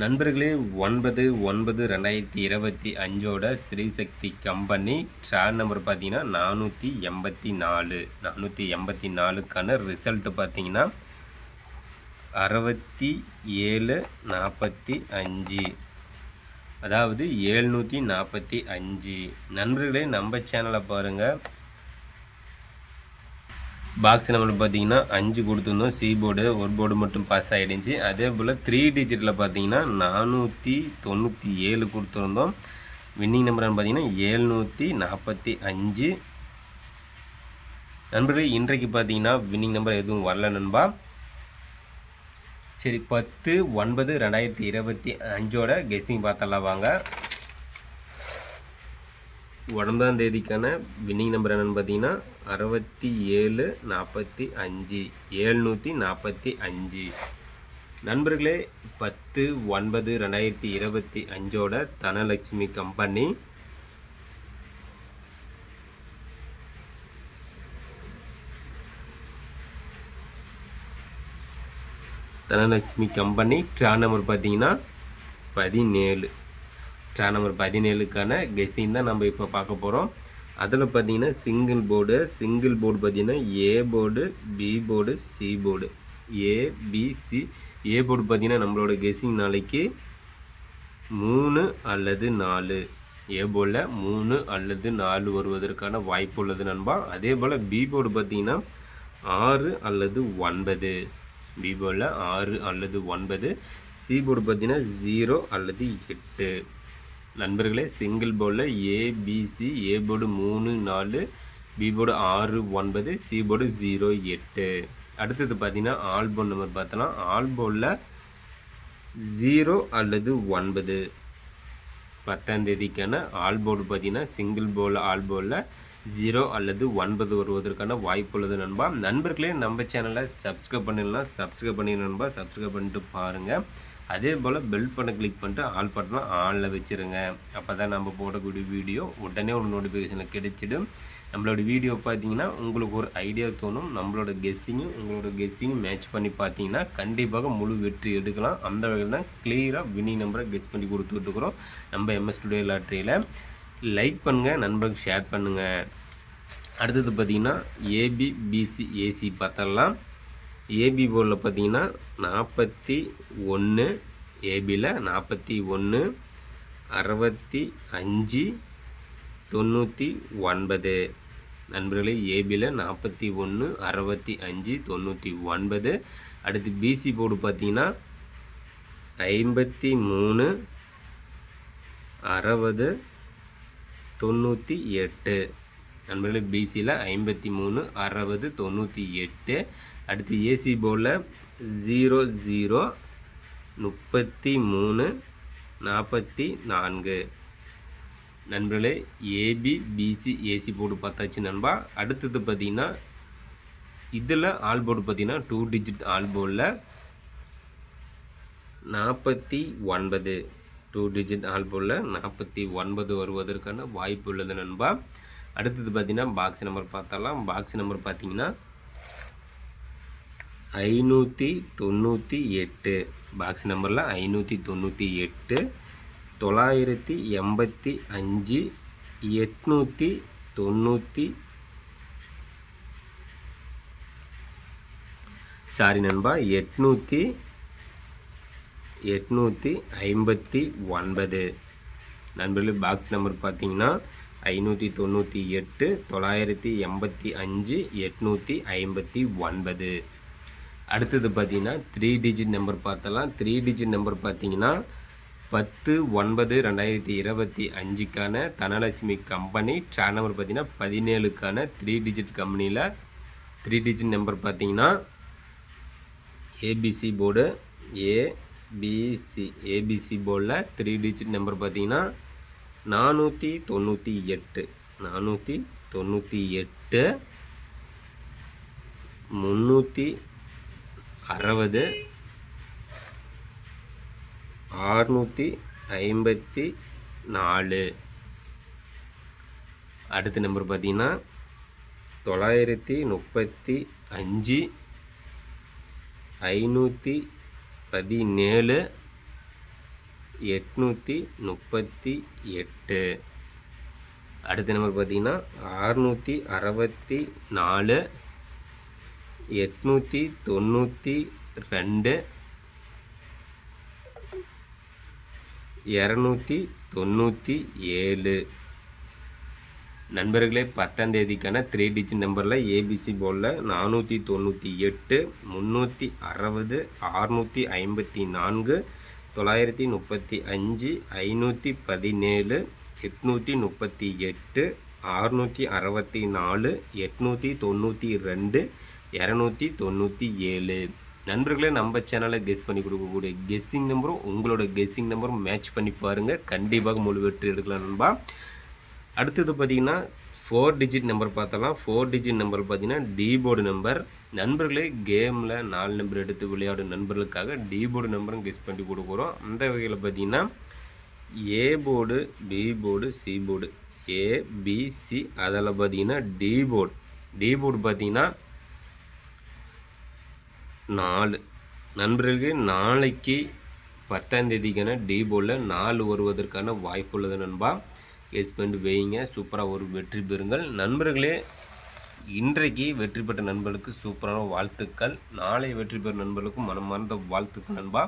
நண்பர்களே ஒன்பது ஒன்பது ரெண்டாயிரத்தி இருபத்தி அஞ்சோட ஸ்ரீசக்தி கம்பெனி ட்ரான் நம்பர் பார்த்தீங்கன்னா நானூற்றி எண்பத்தி நாலு. நானூற்றி எண்பத்தி நாலுக்கான ரிசல்ட்டு பார்த்தீங்கன்னா அறுபத்தி ஏழு நாற்பத்தி அஞ்சு. அதாவது ஏழ்நூற்றி நாற்பத்தி அஞ்சு. நண்பர்களே நம்ம சேனலை பாருங்கள் பாக்ஸ் நம்பர் பார்த்தீங்கன்னா அஞ்சு கொடுத்துருந்தோம். சி போர்டு ஒரு போர்டு மட்டும் பாஸ் ஆகிடுச்சு அதே போல் த்ரீ டிஜிட்டில் பார்த்தீங்கன்னா நானூற்றி தொண்ணூற்றி ஏழு கொடுத்துருந்தோம். வின்னிங் நம்பர்னு பார்த்தீங்கன்னா ஏழ்நூற்றி நாற்பத்தி அஞ்சு. நண்பர்கள் இன்றைக்கு பார்த்தீங்கன்னா வின்னிங் நம்பர் எதுவும் வரல நண்பா. சரி பத்து ஒன்பது ரெண்டாயிரத்தி இருபத்தி அஞ்சோட கெஸ்ஸிங் பார்த்தலாம் வாங்க. ஒன்பதாம் தேதிக்கான வின்னிங் நம்பர் என்னென்னு பார்த்தீங்கன்னா அறுபத்தி ஏழு நாற்பத்தி அஞ்சு ஏழ்நூற்றி நாற்பத்தி அஞ்சு. நண்பர்களே பத்து ஒன்பது ரெண்டாயிரத்தி இருபத்தி அஞ்சோட Dhanalakshmi company Dhanalakshmi company draw number பார்த்தீங்கன்னா பதினேழு. ட்ரா நம்பர் பதினேழுக்கான கெஸ்ஸிங் தான் நம்ம இப்போ பார்க்க போகிறோம் அதில் பார்த்தீங்கன்னா சிங்கிள் போர்டு சிங்கிள் போர்டு பார்த்தீங்கன்னா A board B board C board A B C A board பார்த்தீங்கன்னா நம்மளோட கெஸ்ஸிங் நாளைக்கு மூணு அல்லது நாலு. ஏ போர்டில் மூணு அல்லது நாலு வருவதற்கான வாய்ப்பு உள்ளது நண்பா. அதே போல் பி போர்டு பார்த்தீங்கன்னா ஆறு அல்லது ஒன்பது. பி போர்டில் ஆறு அல்லது ஒன்பது. சி போர்டு பார்த்தீங்கன்னா ஜீரோ அல்லது எட்டு. நண்பர்களே சிங்கிள் போர்டில் ஏபிசி ஏ போர்டு மூணு நாலு பி போர்டு ஆறு ஒன்பது சி போர்டு ஜீரோ எட்டு. அடுத்தது பார்த்தீங்கன்னா ஆல் போர்டு நம்பர் பார்த்தோன்னா ஆல் போர்டில் ஜீரோ அல்லது ஒன்பது. பத்தாம் தேதிக்கான ஆல் போர்டு பார்த்தீங்கன்னா சிங்கிள் போர்டில் ஆல்போர்டில் ஜீரோ அல்லது ஒன்பது வருவதற்கான வாய்ப்பு உள்ளது நண்பா. நண்பர்களே நம்ம சேனலை சப்ஸ்கிரைப் பண்ணிடலாம். சப்ஸ்கிரைப் பண்ணி நண்பா. சப்ஸ்கிரைப் பண்ணிட்டு பாருங்கள் அதே போல் பெல் பண்ண கிளிக் பண்ணிட்டு ஆல் பட்டனை ஆனில் வச்சுருங்க. அப்போ தான் நம்ம போடக்கூடிய வீடியோ உடனே ஒரு நோட்டிஃபிகேஷனில் கிடைச்சிடும். நம்மளோட வீடியோ பார்த்தீங்கன்னா உங்களுக்கு ஒரு ஐடியா தோணும். நம்மளோட கெஸ்ஸிங்கும் உங்களோட கெஸ்ஸிங்கும் மேட்ச் பண்ணி பார்த்தீங்கன்னா கண்டிப்பாக முழு வெற்றி எடுக்கலாம். அந்த வகையில் தான் கிளியராக வினிங் நம்பரை கெஸ் பண்ணி கொடுத்துட்ருக்குறோம் நம்ம எம்எஸ் டுடே லாட்ரியில் லைக் பண்ணுங்கள் நண்பர்களுக்கு ஷேர் பண்ணுங்கள் அடுத்தது பார்த்திங்கன்னா ஏபி பிசி ஏசி பார்த்தரலாம் ஏபி போர்டில் பார்த்தீங்கன்னா நாற்பத்தி ஒன்று ஏபியில் நாற்பத்தி ஒன்று அறுபத்தி அஞ்சு தொண்ணூற்றி ஒன்பது. நண்பர்களே ஏபியில் நாற்பத்தி ஒன்று அறுபத்தி அஞ்சு தொண்ணூற்றி ஒன்பது. அடுத்து பிசி போர்டு பார்த்தீங்கன்னா ஐம்பத்தி மூணு அறுபது தொண்ணூற்றி எட்டு. நண்பர்களே பிசியில் ஐம்பத்தி மூணு அறுபது தொண்ணூற்றி எட்டு அடுத்து ஏசி போர்டில் ஜீரோ ஜீரோ முப்பத்தி மூணு நாற்பத்தி நான்கு. நண்பர்களே ஏபி பிசி ஏசி போர்டு பார்த்தாச்சு நண்பா. அடுத்தது பார்த்திங்கன்னா இதில் ஆல் போர்டு பார்த்திங்கன்னா டூ டிஜிட் ஆல் போர்டில் நாற்பத்தி ஒன்பது. டூ டிஜிட் ஆல் போர்டில் நாற்பத்தி ஒன்பது வருவதற்கான வாய்ப்பு உள்ளது நண்பா. அடுத்தது பார்த்திங்கன்னா பாக்ஸ் நம்பர் பார்த்தாலாம் பாக்ஸ் நம்பர் பார்த்திங்கன்னா ஐநூற்றி தொண்ணூற்றி எட்டு. பாக்ஸ் நம்பரில் ஐநூற்றி தொண்ணூற்றி எட்டு தொள்ளாயிரத்தி எண்பத்தி அஞ்சு எட்நூற்றி தொண்ணூற்றி சாரி நண்பா எட்நூற்றி எட்நூற்றி ஐம்பத்தி ஒன்பது. நண்பர்கள் பாக்ஸ் நம்பர் பார்த்தீங்கன்னா ஐநூற்றி தொண்ணூற்றி எட்டு தொள்ளாயிரத்தி எண்பத்தி அஞ்சு எட்நூற்றி ஐம்பத்தி ஒன்பது. அடுத்தது பார்த்திங்கன்னா த்ரீ டிஜிட் நம்பர் பார்த்தலாம் த்ரீ டிஜிட் நம்பர் பார்த்தீங்கன்னா பத்து ஒன்பது ரெண்டாயிரத்தி இருபத்தி அஞ்சுக்கான தனலட்சுமி கம்பெனி ட்ரா நம்பர் பார்த்தீங்கன்னா பதினேழுக்கான த்ரீ டிஜிட் கம்பெனியில் த்ரீ டிஜிட் நம்பர் பார்த்தீங்கன்னா ஏபிசி போர்டு ஏபிசி ஏபிசி போர்டில் த்ரீ டிஜிட் நம்பர் பார்த்தீங்கன்னா நானூற்றி தொண்ணூற்றி எட்டு. நானூற்றி தொண்ணூற்றி எட்டு. முந்நூற்றி அறுபது. ஆறுநூற்றி ஐம்பத்தி நாலு. அடுத்த நம்பர் பார்த்தீங்கன்னா தொள்ளாயிரத்தி முப்பத்தி அஞ்சு. ஐநூற்றி பதினேழு. எட்நூற்றி முப்பத்தி எட்டு. அடுத்த நம்பர் பார்த்தீங்கன்னா அறுநூற்றி அறுபத்தி நாலு எட்நூற்றி தொண்ணூற்றி ரெண்டு இரநூத்தி தொண்ணூற்றி ஏழு. நண்பர்களே பத்தாம் தேதிக்கான த்ரீ டிஜிட் நம்பரில் ஏபிசி போலில் நானூற்றி தொண்ணூற்றி எட்டு முந்நூற்றி அறுபது அறுநூற்றி ஐம்பத்தி நான்கு தொள்ளாயிரத்தி முப்பத்தி அஞ்சு ஐநூற்றி பதினேழு எட்நூற்றி முப்பத்தி எட்டு அறுநூற்றி அறுபத்தி நாலு எட்நூற்றி தொண்ணூற்றி ரெண்டு இரநூத்தி தொண்ணூற்றி ஏழு. நண்பர்களே நம்ம சேனலை கெஸ் பண்ணி கொடுக்கக்கூடிய கெஸ்ஸிங் நம்பரும் உங்களோட கெஸ்ஸிங் நம்பரும் மேட்ச் பண்ணி பாருங்கள் கண்டிப்பாக முழு வெற்றி எடுக்கலாம் நண்பா. அடுத்தது பார்த்தீங்கன்னா ஃபோர் டிஜிட் நம்பர் பார்த்தலாம். ஃபோர் டிஜிட் நம்பர் பார்த்தீங்கன்னா டி போர்டு நம்பர் நண்பர்களே கேமில் நாலு நம்பர் எடுத்து விளையாடும் நண்பர்களுக்காக டி போர்டு நம்பரும் கெஸ் பண்ணி கொடுக்குறோம். அந்த வகையில் பார்த்தீங்கன்னா A board B board C board A B C அதில் பார்த்தீங்கன்னா டி போர்டு டி போர்டு பார்த்தீங்கன்னா நாலு. நண்பர்களுக்கு நாளைக்கு பத்தாம் தேதிக்கான டி போர்டில் நாலு வருவதற்கான வாய்ப்பு உள்ளது நண்பா. கேஸ் பண்ணிட்டு வைங்க சூப்பராக ஒரு வெற்றி பெறுங்கள். நண்பர்களே இன்றைக்கு வெற்றி பெற்ற நண்பர்களுக்கு சூப்பரான வாழ்த்துக்கள். நாளை வெற்றி பெறும் நண்பர்களுக்கும் மனமார்ந்த வாழ்த்துக்கள் நண்பா.